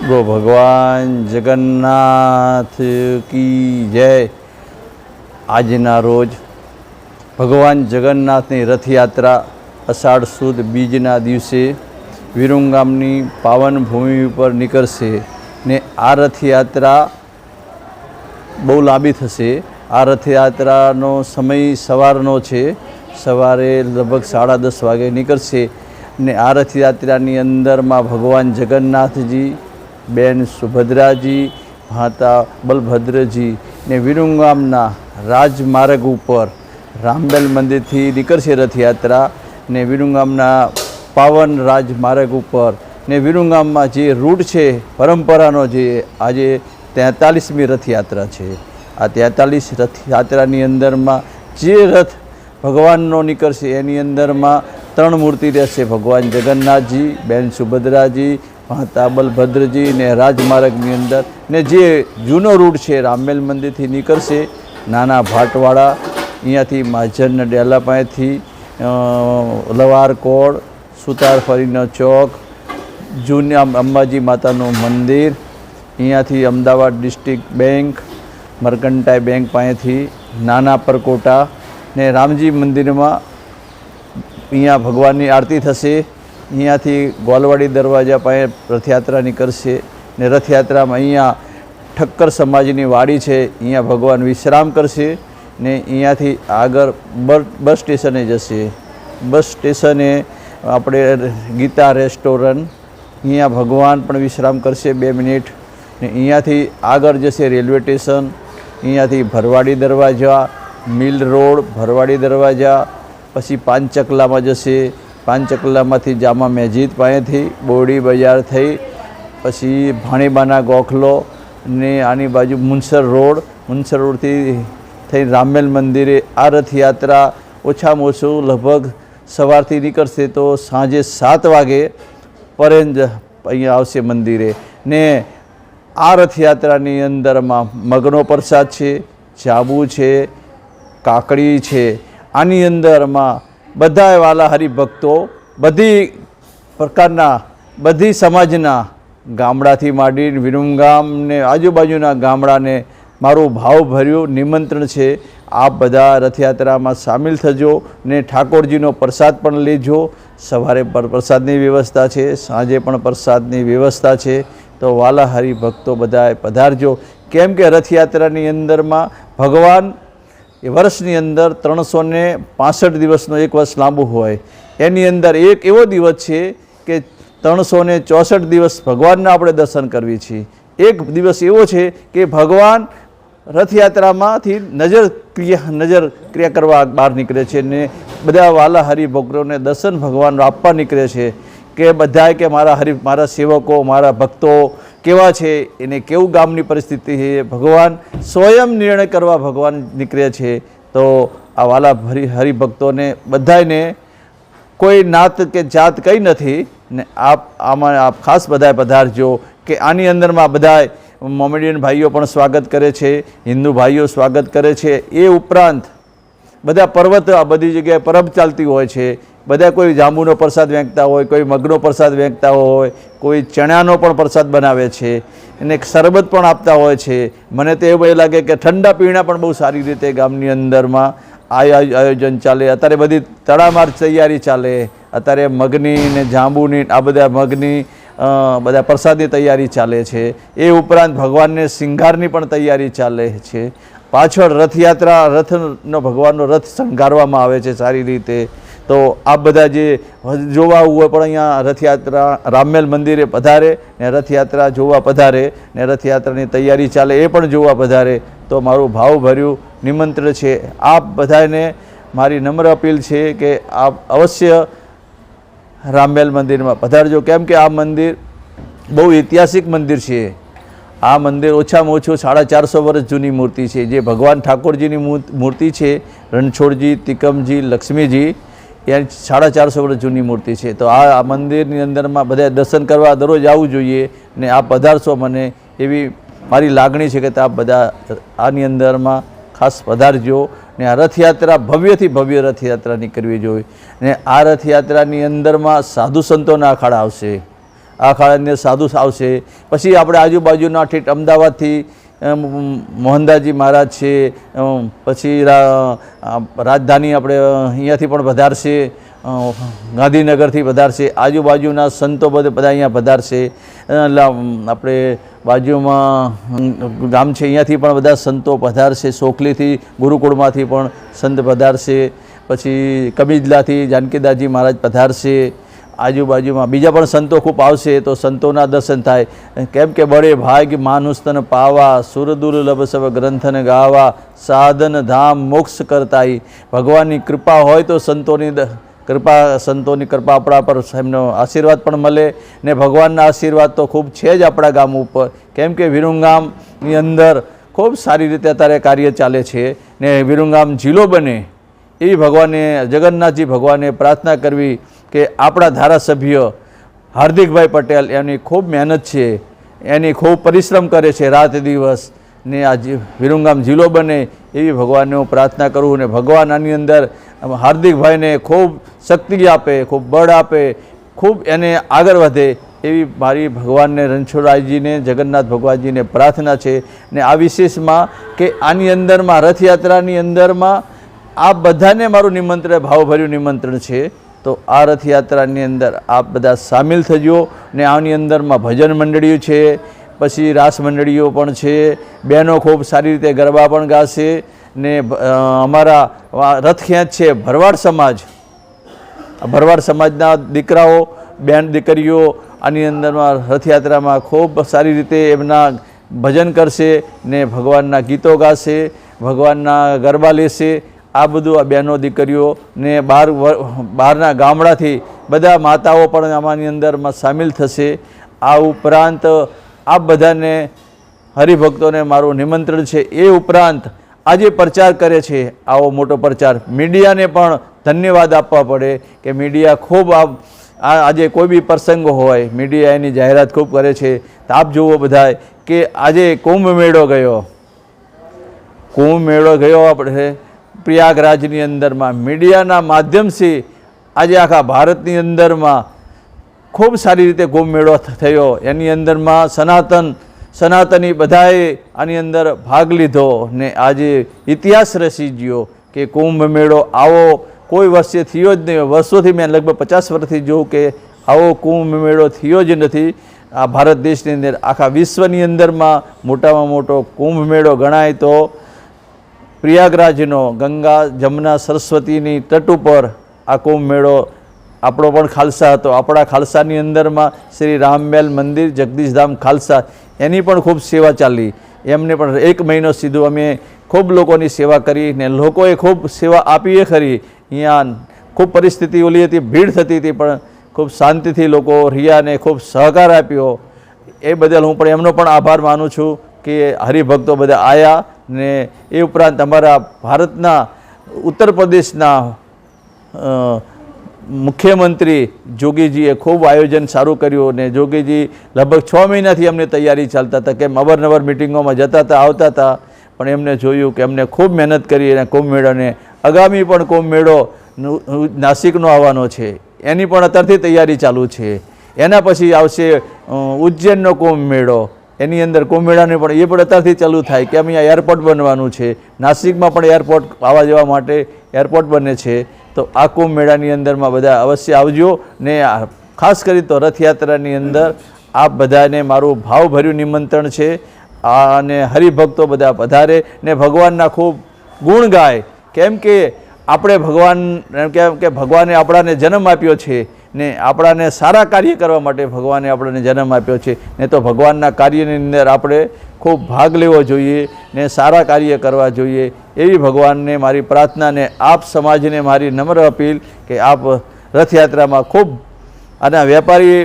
Go ભગવાન જગન્નાથ કી જય. આજના રોજ ભગવાન જગન્નાથની રથયાત્રા અષાઢ સુદ બીજના દિવસે વિરુંગામની પાવન ભૂમિ ઉપર નીકળશે ને આ રથયાત્રા બહુ લાંબી થશે. આ રથયાત્રાનો સમય સવારનો છે. સવારે લગભગ સાડા દસ વાગે નીકળશે ને આ રથયાત્રાની અંદરમાં ભગવાન જગન્નાથજી બેન સુભદ્રાજી, માતા બલભદ્રજી ને વિરુંગામના રાજમાર્ગ ઉપર રામબેલ મંદિરથી નીકળશે રથયાત્રા ને વિરુંગામના પાવન રાજમાર્ગ ઉપર ને વિરુંગામમાં જે રૂટ છે, પરંપરાનો જે આજે તેતાલીસમી રથયાત્રા છે. આ તેતાલીસ રથયાત્રાની અંદરમાં જે રથ ભગવાનનો નીકળશે એની અંદરમાં ત્રણ મૂર્તિ રહેશે. ભગવાન જગન્નાથજી, બેન સુભદ્રાજી માતા બલભદ્રજી ને રાજમાર્ગની અંદર ને જે જૂનો રૂટ છે રામમેલ મંદિરથી નીકળશે, નાના ભાટવાડા, અહીંયાથી માજરના ડેલા પાસેથી લવારકોડ સુતારફરીનો ચોક, જૂના અંબાજી માતાનું મંદિર, અહીંયાથી Ahmedabad district bank mercantile bank પાસેથી નાના પરકોટા ને રામજી મંદિરમાં અહીંયા ભગવાનની આરતી થશે. અહીંયાથી ગોલવાડી દરવાજા પાસે રથયાત્રા નીકળશે ને રથયાત્રામાં અહીંયા ઠક્કર સમાજની વાડી છે, અહીંયા ભગવાન વિશ્રામ કરશે ને અહીંયાથી આગળ બસ સ્ટેશને જશે. બસ સ્ટેશને આપણે ગીતા રેસ્ટોરન્ટ, અહીંયા ભગવાન પણ વિશ્રામ કરશે બે મિનિટ ને અહીંયાથી આગળ જશે રેલવે સ્ટેશન, અહીંયાથી ભરવાડી દરવાજા, મિલ રોડ, ભરવાડી દરવાજા, પછી પાંચચકલામાં જશે પાંચચકલામાંથી જામા મેજીદ પાસેથી બોડી બજાર થઈ, પછી ભાણીબાના ગોખલો ને આની બાજુ મુનસર રોડ. મુનસર રોડથી થઈ રામેલ મંદિરે આ રથયાત્રા ઓછામાં ઓછું લગભગ સવારથી નીકળશે તો સાંજે સાત વાગે પરેન્જ અહીંયા આવશે મંદિરે. ને આ રથયાત્રાની અંદરમાં મગનો પ્રસાદ છે, જાબુ છે, કાકડી છે. આની અંદરમાં બધા વાલા હરિભક્તો બધી પ્રકારના બધી સમાજના ગામડાથી માંડીને વિરુમગામને આજુબાજુના ગામડાને મારું ભાવભર્યું નિમંત્રણ છે. આપ બધા રથયાત્રામાં સામેલ થજો ને ઠાકોરજીનો પ્રસાદ પણ લેજો. સવારે પણ પ્રસાદની વ્યવસ્થા છે, સાંજે પણ પ્રસાદની વ્યવસ્થા છે. તો વાલા હરિભક્તો બધાએ પધારજો. કેમ કે રથયાત્રાની અંદરમાં ભગવાન એ વર્ષની અંદર ત્રણસો ને પાસઠ દિવસનો એક વર્ષ લાંબુ હોય. એની અંદર એક એવો દિવસ છે કે ત્રણસો ને ચોસઠ દિવસ ભગવાનના આપણે દર્શન કરવી છીએ એક દિવસ એવો છે કે ભગવાન રથયાત્રામાંથી નજર ક્રિયા નજર ક્રિયા કરવા બહાર નીકળે છે ને બધા વાલા હરિભક્તોને દર્શન ભગવાન આપવા નીકળે છે. કે બધાએ કે મારા હરિ, મારા સેવકો, મારા ભક્તો કેવા છે? એને કેવું ગામની પરિસ્થિતિ છે? ભગવાન સ્વયં નિર્ણય કરવા ભગવાન નીકળે છે. તો આ વાલા હરિ, હરિભક્તોને બધાને કોઈ નાત કે જાત કંઈ નથી ને આપ, આમાં આપ ખાસ બધાએ પધારજો કે આની અંદરમાં બધાએ મોમેડિયન ભાઈઓ પણ સ્વાગત કરે છે, હિન્દુ ભાઈઓ સ્વાગત કરે છે. એ ઉપરાંત બધા પર્વત આ બધી જગ્યાએ પરબ ચાલતી હોય છે. બધા કોઈ જાંબુનો પ્રસાદ વેંકતા હોય, કોઈ મગનો પ્રસાદ વેંકતા હોય, કોઈ ચણાનો પણ પ્રસાદ બનાવે છે એક શરબત પણ આપતા હોય છે. મને તો એવું લાગે કે ઠંડા પીણા પણ બહુ સારી રીતે ગામની અંદરમાં આયો- આયોજન ચાલે. અત્યારે બધી તડામાર તૈયારી ચાલે. અત્યારે મગની ને જાંબુની, આ બધા મગની બધા પ્રસાદની તૈયારી ચાલે છે. એ ઉપરાંત ભગવાનને શિંગારની પણ તૈયારી ચાલે છે. પાછળ રથયાત્રા, રથનો ભગવાનનો રથ શણગારવામાં આવે છે સારી રીતે. તો આ બધા જે જોવા હોય પણ અહીંયા રથયાત્રા, રામમેલ મંદિરે પધારે ને રથયાત્રા જોવા પધારે ને રથયાત્રાની તૈયારી ચાલે એ પણ જોવા પધારે, તો મારું ભાવભર્યું નિમંત્રણ છે. આપ બધાને મારી નમ્ર અપીલ છે કે આપ અવશ્ય રામમેલ મંદિરમાં પધારજો. કેમ કે આ મંદિર બહુ ઐતિહાસિક મંદિર છે. આ મંદિર ઓછામાં ઓછું સાડા ચારસો વર્ષ જૂની મૂર્તિ છે. જે ભગવાન ઠાકોરજીની મૂર્તિ છે. રણછોડજી, તિકમજી, લક્ષ્મીજી એ સાડા ચારસો વર્ષ જૂની મૂર્તિ છે. તો આ મંદિરની અંદરમાં બધા દર્શન કરવા દરરોજ આવવું જોઈએ ને આ પધારશો મને એવી મારી લાગણી છે કે આપ બધા આની અંદરમાં ખાસ પધારજો ને આ રથયાત્રા ભવ્યથી ભવ્ય રથયાત્રા નીકળવી જોઈએ ને આ રથયાત્રાની અંદરમાં સાધુ સંતોના અખાડા આવશે. આ અખાડાની અંદર સાધુ આવશે. પછી આપણે આજુબાજુના ઠેઠ અમદાવાદથી અમ, મોહનદાસજી મહારાજ છે પછી રાજધાની આપણે અહીંયાથી પણ વધારશે ગાંધીનગરથી વધારશે આજુબાજુના સંતો બધે, બધા અહીંયા વધારશે આપણે બાજુમાં ગામ છે અહીંયાથી પણ બધા સંતો પધારશે, સોખલીથી, ગુરુકુળમાંથી પણ સંત પધારશે, પછી કબીજલાથી, જાનકીદાસજી મહારાજ પધારશે આજુબાજુમાં બીજા પણ સંતો ખૂબ આવશે તો સંતોના દર્શન થાય. કેમ કે બળે ભાગ માનુસ્તન પાવા સુરદુર્લભ સવ ગ્રંથન ગાવા, સાધન ધામ મોક્ષ કરતાઈ. ભગવાનની કૃપા હોય તો સંતોની કૃપા સંતોની કૃપા આપણા પર એમનો આશીર્વાદ પણ મળે ને ભગવાનના આશીર્વાદ તો ખૂબ છે જ આપણા ગામ ઉપર. કેમ કે વિરુંગામની અંદર ખૂબ સારી રીતે અત્યારે કાર્ય ચાલે છે ને વિરુંગામ જિલ્લો બને. એવી ભગવાને, જગન્નાથજી ભગવાને પ્રાર્થના કરવી કે આપણા ધારાસભ્ય હાર્દિકભાઈ પટેલ એની ખૂબ મહેનત છે, એની ખૂબ પરિશ્રમ કરે છે રાત દિવસ ને આ વિરુંગામ જિલ્લો બને એવી ભગવાનને હું પ્રાર્થના કરું ને ભગવાન આની અંદર હાર્દિકભાઈને ખૂબ શક્તિ આપે, ખૂબ બળ આપે, ખૂબ એને આગળ વધે એવી મારી ભગવાનને રણછોડરાયજીને, જગન્નાથ ભગવાનજીને પ્રાર્થના છે ને આ વિશેષમાં કે આની અંદરમાં રથયાત્રાની અંદરમાં આ બધાને મારું નિમંત્રણ ભાવભર્યું નિમંત્રણ છે. તો આ રથયાત્રાની અંદર આપ બધા સામેલ થજો ને આની અંદરમાં ભજન મંડળીઓ છે, પછી રાસ મંડળીઓ પણ છે, બહેનો ખૂબ સારી રીતે ગરબા પણ ગાશે ને અમારા રથ ખેંચ છે, ભરવાડ સમાજ. ભરવાડ સમાજના દીકરાઓ, બેન દીકરીઓ આની અંદરમાં રથયાત્રામાં ખૂબ સારી રીતે એમના ભજન કરશે ને ભગવાનના ગીતો ગાશે, ભગવાનના ગરબા લેશે આ બધું આ બહેનો દીકરીઓને બાર બહારના ગામડાથી બધા માતાઓ પણ આમાંની અંદરમાં સામેલ થશે. આ ઉપરાંત આ બધાને હરિભક્તોને મારું નિમંત્રણ છે. એ ઉપરાંત આજે પ્રચાર કરે છે. આવો મોટો પ્રચાર. મીડિયાને પણ ધન્યવાદ આપવા પડે કે મીડિયા ખૂબ આ આજે કોઈ બી પ્રસંગ હોય, મીડિયા એની જાહેરાત ખૂબ કરે છે. તો આપ જુઓ બધાએ કે આજે કુંભ મેળો ગયો. કુંભ મેળો ગયો આપણે. પ્રયાગરાજની અંદરમાં મીડિયાના માધ્યમથી આજે આખા ભારતની અંદરમાં ખૂબ સારી રીતે કુંભ મેળો થયો. એની અંદરમાં સનાતન, સનાતની બધાએ આની અંદર ભાગ લીધો ને આજે ઇતિહાસ રચી ગયો કે કુંભ મેળો આવો. કોઈ વર્ષે થયો જ નહીં. વર્ષોથી મેં લગભગ પચાસ વર્ષથી જોઉં કે આવો કુંભ મેળો થયો જ નથી. આ ભારત દેશની અંદર આખા વિશ્વની અંદરમાં મોટામાં મોટો કુંભ મેળો ગણાય તો પ્રયાગરાજનો ગંગા, જમના, સરસ્વતીની તટ ઉપર આ કુંભ મેળો આપણો પણ ખાલસા હતો. આપણા ખાલસાની અંદરમાં શ્રી રામમેલ મંદિર, જગદીશધામ ખાલસા, એની પણ ખૂબ સેવા ચાલી. એમને પણ એક મહિનો સીધું અમે ખૂબ લોકોની સેવા કરી ને લોકોએ ખૂબ સેવા આપીએ ખરી. અહીંયા ખૂબ પરિસ્થિતિ ઓલી હતી, ભીડ થતી હતી, પણ ખૂબ શાંતિથી લોકો રિયાને ખૂબ સહકાર આપ્યો. એ બદલ હું પણ એમનો પણ આભાર માનું છું કે હરિભક્તો બધા આવ્યા ને એ ઉપરાંત અમારા ભારતના ઉત્તર પ્રદેશના મુખ્યમંત્રી જોગીજીએ ખૂબ આયોજન સારું કર્યું અને જોગીજી લગભગ છ મહિનાથી અમને તૈયારી ચાલતા હતા, કેમ અવારનવાર મિટિંગોમાં જતા હતા, આવતા હતા, પણ એમને જોયું કે એમને ખૂબ મહેનત કરી અને કુંભ મેળોને આગામી પણ કુંભ મેળો નાસિકનો આવવાનો છે, એની પણ અત્યારથી તૈયારી ચાલુ છે. એના પછી આવશે ઉજ્જૈનનો કુંભ મેળો એની અંદર કુંભ મેળાને પણ, એ પણ અત્યારથી ચાલુ થાય કે અહીંયા એરપોર્ટ બનવાનું છે. નાસિકમાં પણ એરપોર્ટ આવવા જવા માટે એરપોર્ટ બને છે. તો આ કુંભ મેળાની અંદરમાં બધા અવશ્ય આવજો ને ખાસ કરી તો રથયાત્રાની અંદર આપ બધાને મારું ભાવભર્યું નિમંત્રણ છે. અને હરિભક્તો બધા પધારે ને ભગવાનના ખૂબ ગુણ ગાય. કેમ કે આપણે ભગવાન, એમ કેમ કે ભગવાને આપણાને જન્મ આપ્યો છે ને આપણાને સારા કાર્ય કરવા માટે ભગવાને આપણને જન્મ આપ્યો છે, ને તો ભગવાનના કાર્યની અંદર આપણે ખૂબ ભાગ લેવો જોઈએ ને સારા કાર્ય કરવા જોઈએ. એવી ભગવાનને, મારી પ્રાર્થનાને, આપ સમાજને મારી નમ્ર અપીલ કે આપ રથયાત્રામાં ખૂબ, અને વેપારી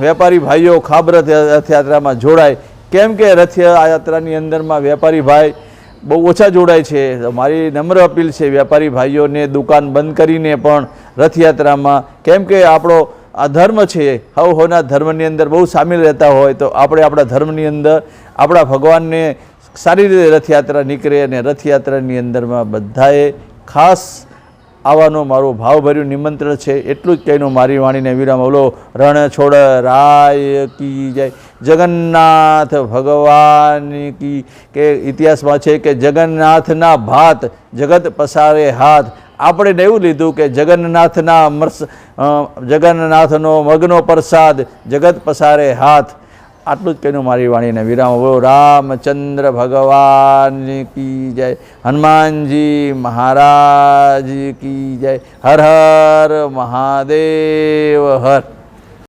વેપારી ભાઈઓ ખાબ રથ રથયાત્રામાં જોડાય. કેમ કે રથયાત્રાની અંદરમાં વેપારી ભાઈ બહુ ઓછા જોડાય છે. મારી નમ્ર અપીલ છે વેપારી ભાઈઓને દુકાન બંધ કરીને પણ રથયાત્રામાં, કેમ કે આપણો આ ધર્મ છે, હવ હોના ધર્મની અંદર બહુ સામેલ રહેતા હોય, તો આપણે આપણા ધર્મની અંદર આપણા ભગવાનને સારી રીતે રથયાત્રા નીકળે અને રથયાત્રાની અંદરમાં બધાએ ખાસ આવવાનું મારું ભાવભર્યું નિમંત્રણ છે. એટલું જ કહીને મારી વાણીને વિરામ ઓલો રણ છોડ રાય કી જય. જગન્નાથ ભગવાન કી કે ઇતિહાસમાં છે કે જગન્નાથના ભાત જગત પસારે હાથ. આપણે એવું લીધું કે જગન્નાથના મર્સ જગન્નાથનો મગનો પ્રસાદ જગત પસારે હાથ. આટલું જ કહીને મારી વાણીને વિરામ. બોલો, રામચંદ્ર ભગવાન કી જય, હનુમાનજી મહારાજ કી જય, હર હર મહાદેવ હર.